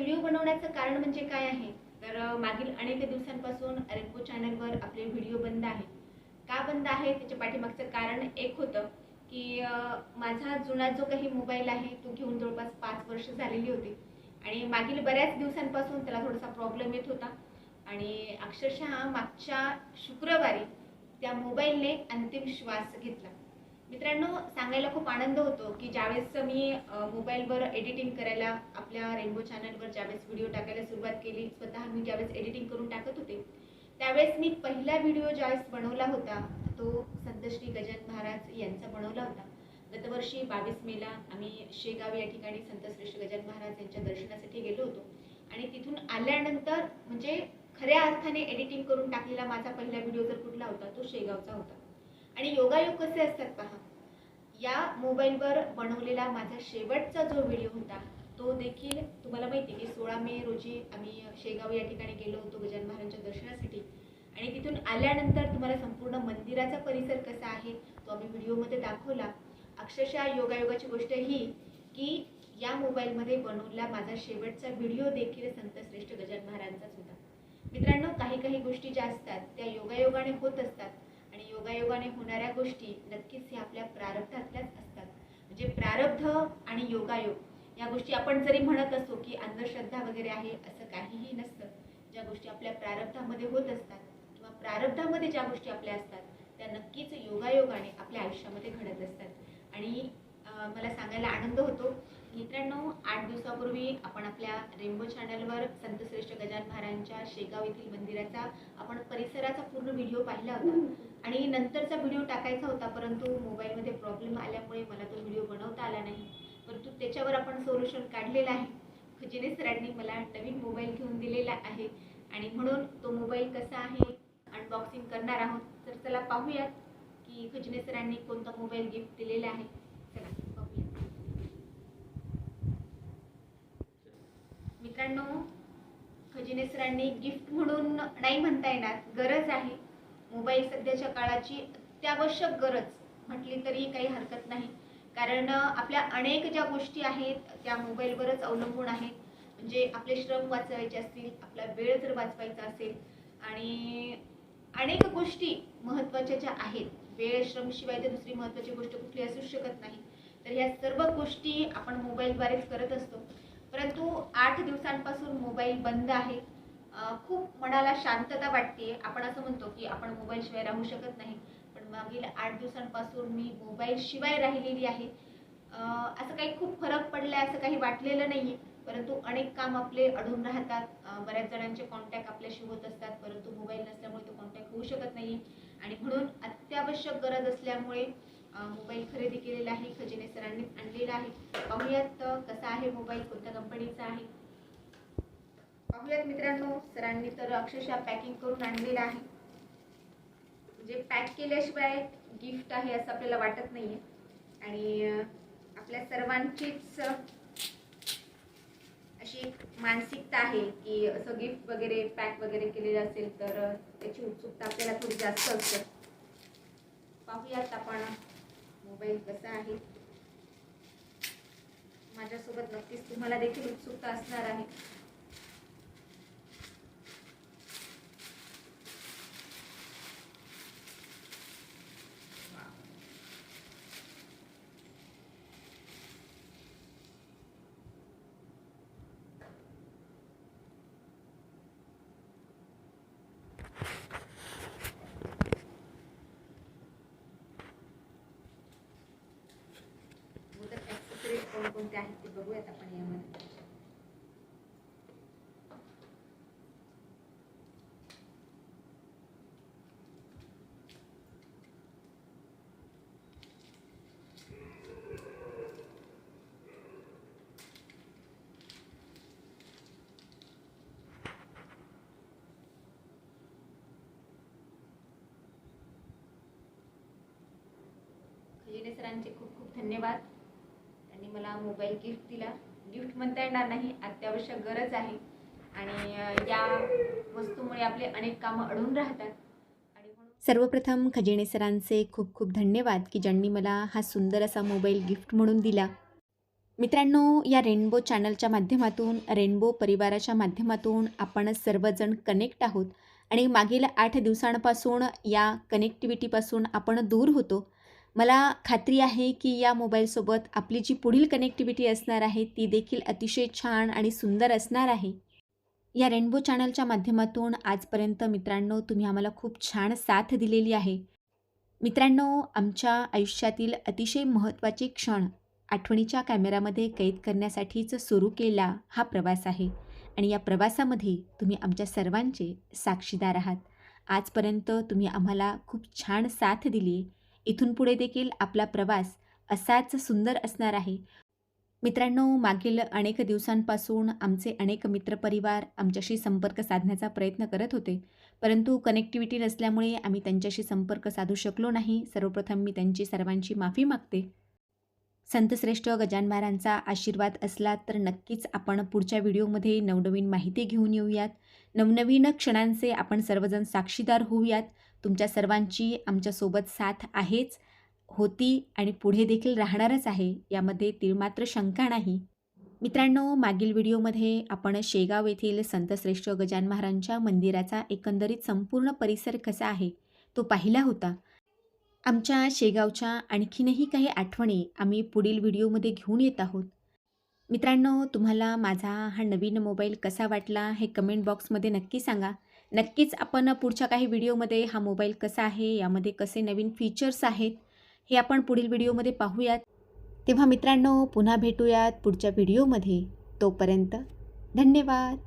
Video बनवण्याचं कारण म्हणजे काय आहे? तर मागील अनेक दिवसांपासून रेनबो चॅनलवर आपले व्हिडिओ बंद आहे का बंद आहे त्याच्या पाठीमागचं कारण एक होतं की माझा जुना जो काही मोबाईल आहे तो घेऊन जवळपास पाच वर्ष झालेली होती. आणि मागील बऱ्याच दिवसांपासून त्याला थोडासा प्रॉब्लेम येत होता. आणि अक्षरशः मागच्या शुक्रवारी त्या मोबाईलने अंतिम श्वास घेतला. मित्रांनो सांगायला खूप आनंद होतो की ज्यावेळेस मी मोबाईलवर एडिटिंग करायला आपल्या रेनबो चॅनलवर ज्यावेळेस व्हिडिओ टाकायला सुरुवात केली स्वतः मी ज्यावेळेस एडिटिंग करून टाकत होते त्यावेळेस मी पहिला व्हिडिओ ज्यावेळेस बनवला होता तो संतश्री गजानन महाराज यांचा बनवला होता. गतवर्षी बावीस मेला आम्ही शेगाव या ठिकाणी संतश्रेष्ठ गजानन महाराज यांच्या दर्शनासाठी गेलो होतो. आणि तिथून आल्यानंतर म्हणजे खऱ्या अर्थाने एडिटिंग करून टाकलेला माझा पहिला व्हिडिओ जर कुठला होता तो शेगावचा होता. आणि योगायोग कसे असतात पहा. या मोबाईलवर बनवलेला माझा शेवटचा जो व्हिडिओ होता तो देखील तुम्हाला माहिती आहे की सोळा मे रोजी आम्ही शेगाव या ठिकाणी गेलो होतो गजान महाराजांच्या दर्शनासाठी. आणि तिथून आल्यानंतर तुम्हाला संपूर्ण मंदिराचा परिसर कसा आहे तो आम्ही व्हिडिओमध्ये दाखवला. अक्षरशः योगायोगाची गोष्ट ही की या मोबाईलमध्ये बनवला माझा शेवटचा व्हिडिओ देखील संतश्रेष्ठ गजान महाराजांचाच होता. मित्रांनो काही काही गोष्टी ज्या असतात त्या योगायोगाने होत असतात. योगायोगाने होणाऱ्या गोष्टी नक्कीच ह्या आपल्या प्रारब्धातल्याच असतात. म्हणजे प्रारब्ध आणि योगायोग या गोष्टी आपण जरी म्हणत असतो की अंधश्रद्धा वगैरे आहे असं काहीही नसतं. ज्या गोष्टी आपल्या प्रारब्धामध्ये होत असतात किंवा प्रारब्धामध्ये ज्या गोष्टी आपल्या असतात त्या नक्कीच योगायोगाने आपल्या आयुष्यामध्ये घडत असतात. आणि मला सांगायला आनंद होतो मित्रांनो आठ दिवसापूर्वी आपण आपल्या रेनबो चॅनलवर संतश्रेष्ठ गजान महाराजांच्या शेगाव येथील मंदिराचा आपण परिसराचा पूर्ण व्हिडिओ पाहिला होता. आणि नंतरचा व्हिडिओ टाकायचा होता परंतु मोबाईलमध्ये प्रॉब्लेम आल्यामुळे मला तो व्हिडिओ बनवता आला नाही. परंतु त्याच्यावर आपण सोल्युशन काढलेलं आहे. खजिने सरांनी मला नवीन मोबाईल घेऊन दिलेला आहे आणि म्हणून तो मोबाईल कसा आहे अनबॉक्सिंग करणार आहोत. तर चला पाहूयात की खजिने सरांनी कोणता मोबाईल गिफ्ट दिलेला आहे. चला पाहूया मित्रांनो खजिने सरांनी गिफ्ट म्हणून नाही म्हणता येणार गरज आहे. मोबाईल सध्याच्या काळाची अत्यावश्यक गरज म्हटली तरी काही हरकत नाही. कारण आपल्या अनेक ज्या गोष्टी आहेत त्या मोबाईलवरच अवलंबून आहेत. म्हणजे आपले श्रम वाचवायचे असतील आपला वेळ जर वाचवायचा असेल आणि अनेक गोष्टी महत्त्वाच्या ज्या आहेत वेळ श्रमशिवाय तर दुसरी महत्त्वाची गोष्ट कुठली असू शकत नाही. तर ह्या सर्व गोष्टी आपण मोबाईलद्वारेच करत असतो. परंतु आठ दिवसांपासून मोबाईल बंद आहे. खूप मनाला शांतता वाटते आपण असं म्हणतो की आपण मोबाईलशिवाय राहू शकत नाही. पण मागील आठ दिवसांपासून मी मोबाईलशिवाय राहिलेली आहे. असं काही खूप फरक पडलाय असं काही वाटलेलं नाही परंतु अनेक काम आपले अडून राहतात. बऱ्याच जणांचे कॉन्टॅक्ट आपल्याशी होत असतात. परंतु मोबाईल नसल्यामुळे तो कॉन्टॅक्ट होऊ शकत नाही. आणि म्हणून अत्यावश्यक गरज असल्यामुळे मोबाईल खरेदी केलेला आहे. खजिने सरांनी आणलेला आहे. पाहूयात कसा आहे मोबाईल कोणत्या कंपनीचा आहे? पाहूयात मित्रांनो सरांनी तर अक्षरशः पॅकिंग करून आणलेलं आहे. म्हणजे पॅक केल्याशिवाय गिफ्ट आहे असं आपल्याला वाटत नाहीये. आणि आपल्या सर्वांचीच अशी एक मानसिकता आहे की असं गिफ्ट वगैरे पॅक वगैरे केलेलं असेल तर त्याची उत्सुकता आपल्याला थोडी जास्त असते. पाहूयात आपण मोबाईल कसा आहे. माझ्यासोबत नक्कीच तुम्हाला देखील उत्सुकता असणार आहे. कोणते आहेत ते बघूयात आपण यामध्ये. सरांचे खूप खूप धन्यवाद. त्यांनी मला मोबाईल गिफ्ट दिला. गिफ्ट म्हणता येणार नाही अत्यावश्यक गरज आहे. आणि या वस्तूमुळे आपले अनेक कामं अडून राहतात. सर्वप्रथम खजिने सरांचे खूप खूप धन्यवाद की ज्यांनी मला हा सुंदर असा मोबाईल गिफ्ट म्हणून दिला. मित्रांनो या रेनबो चॅनलच्या माध्यमातून रेनबो परिवाराच्या माध्यमातून आपण सर्वजण कनेक्ट आहोत. आणि मागील आठ दिवसांपासून या कनेक्टिव्हिटीपासून आपण दूर होतो. मला खात्री आहे की या मोबाईलसोबत आपली जी पुढील कनेक्टिव्हिटी असणार आहे ती देखील अतिशय छान आणि सुंदर असणार आहे. या रेनबो चॅनलच्या माध्यमातून आजपर्यंत मित्रांनो तुम्ही आम्हाला खूप छान साथ दिलेली आहे. मित्रांनो आमच्या आयुष्यातील अतिशय महत्त्वाचे क्षण आठवणीच्या कॅमेऱ्यामध्ये कैद करण्यासाठीच सुरू केला हा प्रवास आहे. आणि या प्रवासामध्ये तुम्ही आमच्या सर्वांचे साक्षीदार आहात. आजपर्यंत तुम्ही आम्हाला खूप छान साथ दिली. इथून पुढे देखील आपला प्रवास असाच सुंदर असणार आहे. मित्रांनो मागील अनेक दिवसांपासून आमचे अनेक मित्रपरिवार आमच्याशी संपर्क साधण्याचा प्रयत्न करत होते. परंतु कनेक्टिव्हिटी नसल्यामुळे आम्ही त्यांच्याशी संपर्क साधू शकलो नाही. सर्वप्रथम मी त्यांची सर्वांची माफी मागते. संतश्रेष्ठ गजान महाराजांचा आशीर्वाद असला तर नक्कीच आपण पुढच्या व्हिडिओमध्ये नवनवीन माहिती घेऊन येऊयात. नवनवीन क्षणांचे आपण सर्वजण साक्षीदार होऊयात. तुमच्या सर्वांची आमच्यासोबत साथ आहेच होती आणि पुढे देखील राहणारच आहे यामध्ये तिळमात्र शंका नाही. मित्रांनो मागील व्हिडिओमध्ये आपण शेगाव येथील संतश्रेष्ठ गजान महाराजांच्या मंदिराचा एकंदरीत संपूर्ण परिसर कसा आहे तो पाहिला होता. आमच्या शेगावच्या आणखीनही काही आठवणी आम्ही पुढील व्हिडिओमध्ये घेऊन येत आहोत. मित्रांनो तुम्हाला माझा हा नवीन मोबाईल कसा वाटला हे कमेंट बॉक्समध्ये नक्की सांगा. नक्कीच आपण पुढच्या काही व्हिडिओमध्ये हा मोबाईल कसा आहे यामध्ये कसे नवीन फीचर्स आहेत हे आपण पुढील व्हिडिओमध्ये पाहूयात. तेव्हा मित्रांनो पुन्हा भेटूयात पुढच्या व्हिडिओमध्ये. तोपर्यंत धन्यवाद.